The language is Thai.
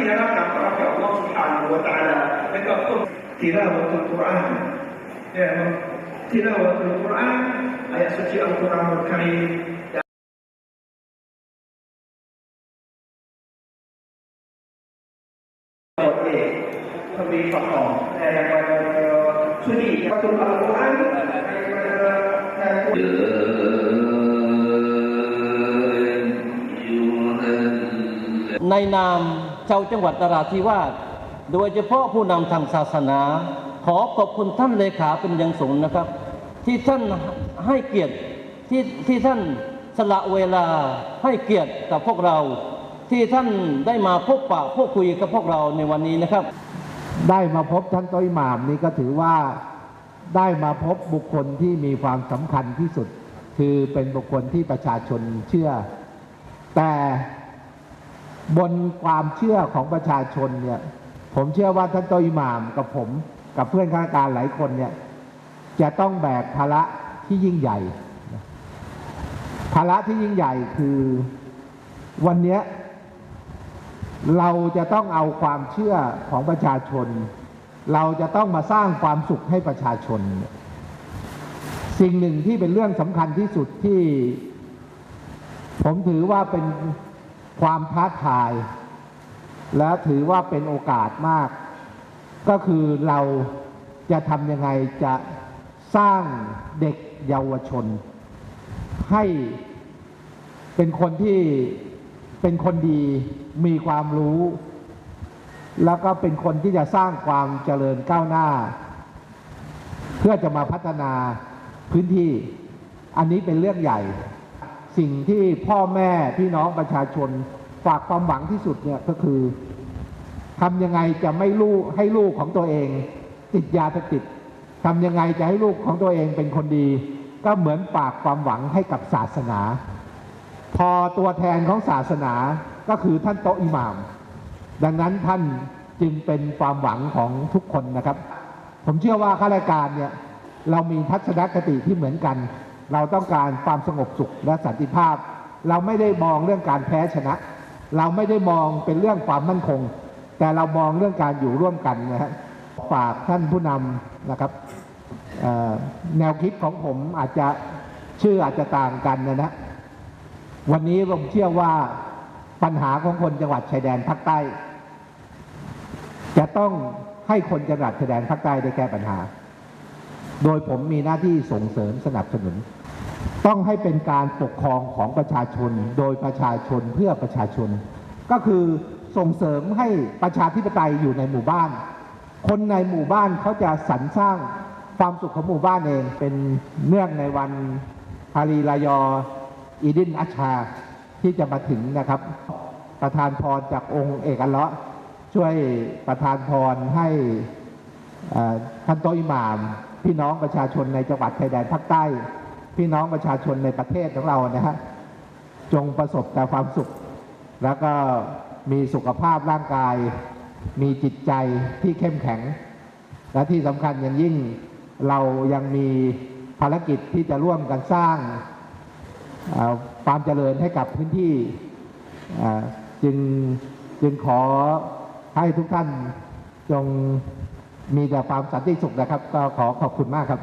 ที่ได้รับการตอบรับจากอัลลอฮฺสุบฮานะวะตะอาลาแล้วก็ต้นทีละวัตุลกุรอานเนี่ยทีละวัตุลกุรอานอายะสุจิอัลกุรอานอัลกรีม lebih pokok. Nah, yang mana sudi, waktu Allah ในนามชาวจังหวัดนราธิวาสโดยเฉพาะผู้นำทางศาสนา ขอขอบคุณท่านเลขาเป็นอย่างสูงนะครับ ที่ท่านให้เกียรติที่ที่ท่านสละเวลาให้เกียรติกับพวกเรา ที่ท่านได้มาพบปะพูดคุยกับพวกเราในวันนี้นะครับ ได้มาพบท่านต้อยหมามนี่ก็ถือว่าได้มาพบบุคคลที่มีความสำคัญที่สุด คือเป็นบุคคลที่ประชาชนเชื่อ แต่ บนความเชื่อของประชาชนเนี่ย ผมเชื่อว่าท่านโตอยหมามกับผมกับเพื่อนข้าราชการหลายคนเนี่ย จะต้องแบกภาระที่ยิ่งใหญ่ ภาระที่ยิ่งใหญ่คือวันนี้เราจะต้องเอาความเชื่อของประชาชน เราจะต้องมาสร้างความสุขให้ประชาชน สิ่งหนึ่งที่เป็นเรื่องสำคัญที่สุดที่ ผมถือว่าเป็น ความท้าทาย และถือว่าเป็นโอกาสมาก ก็คือเราจะทำยังไงจะสร้างเด็กเยาวชน ให้เป็นคนที่เป็นคนดีมีความรู้ แล้วก็เป็นคนที่จะสร้างความเจริญก้าวหน้า เพื่อจะมาพัฒนาพื้นที่ อันนี้เป็นเรื่องใหญ่ สิ่งที่พ่อแม่พี่น้องประชาชนฝากความหวังที่สุดเนี่ยก็คือทำยังไงจะไม่ลูกให้ลูกของตัวเอง ติดยาเสพติดทำยังไงจะให้ลูกของตัวเองเป็นคนดี ก็เหมือนฝากความหวังให้กับศาสนา พอตัวแทนของศาสนาก็คือท่านโตอิหม่าม ดังนั้นท่านจึงเป็นความหวังของทุกคนนะครับ ผมเชื่อว่าข้าราชการเนี่ยเรามีทัศนคติที่เหมือนกัน เราต้องการความสงบสุขและสันติภาพ เราไม่ได้มองเรื่องการแพ้ชนะ เราไม่ได้มองเป็นเรื่องความมั่นคง แต่เรามองเรื่องการอยู่ร่วมกันนะฮะฝากท่านผู้นำนะครับแนวคิดของผมอาจจะชื่ออาจจะต่างกันนะนะวันนี้ผมเชื่อว่าปัญหาของคนจังหวัดชายแดนภาคใต้ จะต้องให้คนจังหวัดชายแดนภาคใต้ได้แก้ปัญหา โดยผมมีหน้าที่ส่งเสริมสนับสนุน ต้องให้เป็นการปกครองของประชาชน โดยประชาชนเพื่อประชาชน ก็คือส่งเสริมให้ประชาธิปไตยอยู่ในหมู่บ้าน คนในหมู่บ้านเขาจะสรรสร้างความสุขของหมู่บ้านเองเป็นเนื่องในวันฮารีรายออีดินอัชชาที่จะมาถึงนะครับ ประธานพรจากองค์เอกอัลเลาะช่วยประธานพรให้ท่านโตอิหม่าม พี่น้องประชาชนในจังหวัดชายแดนภาคใต้ พี่น้องประชาชนในประเทศของเรานะฮะจงประสบแต่ความสุข แล้วก็มีสุขภาพร่างกาย มีจิตใจที่เข้มแข็ง และที่สำคัญอย่างยิ่งเรายังมีภารกิจที่จะร่วมกันสร้างความเจริญให้กับพื้นที่จึงจึงขอให้ทุกท่านจง มีแต่ความสันติสุขนะครับ ก็ขอขอบคุณมากครับ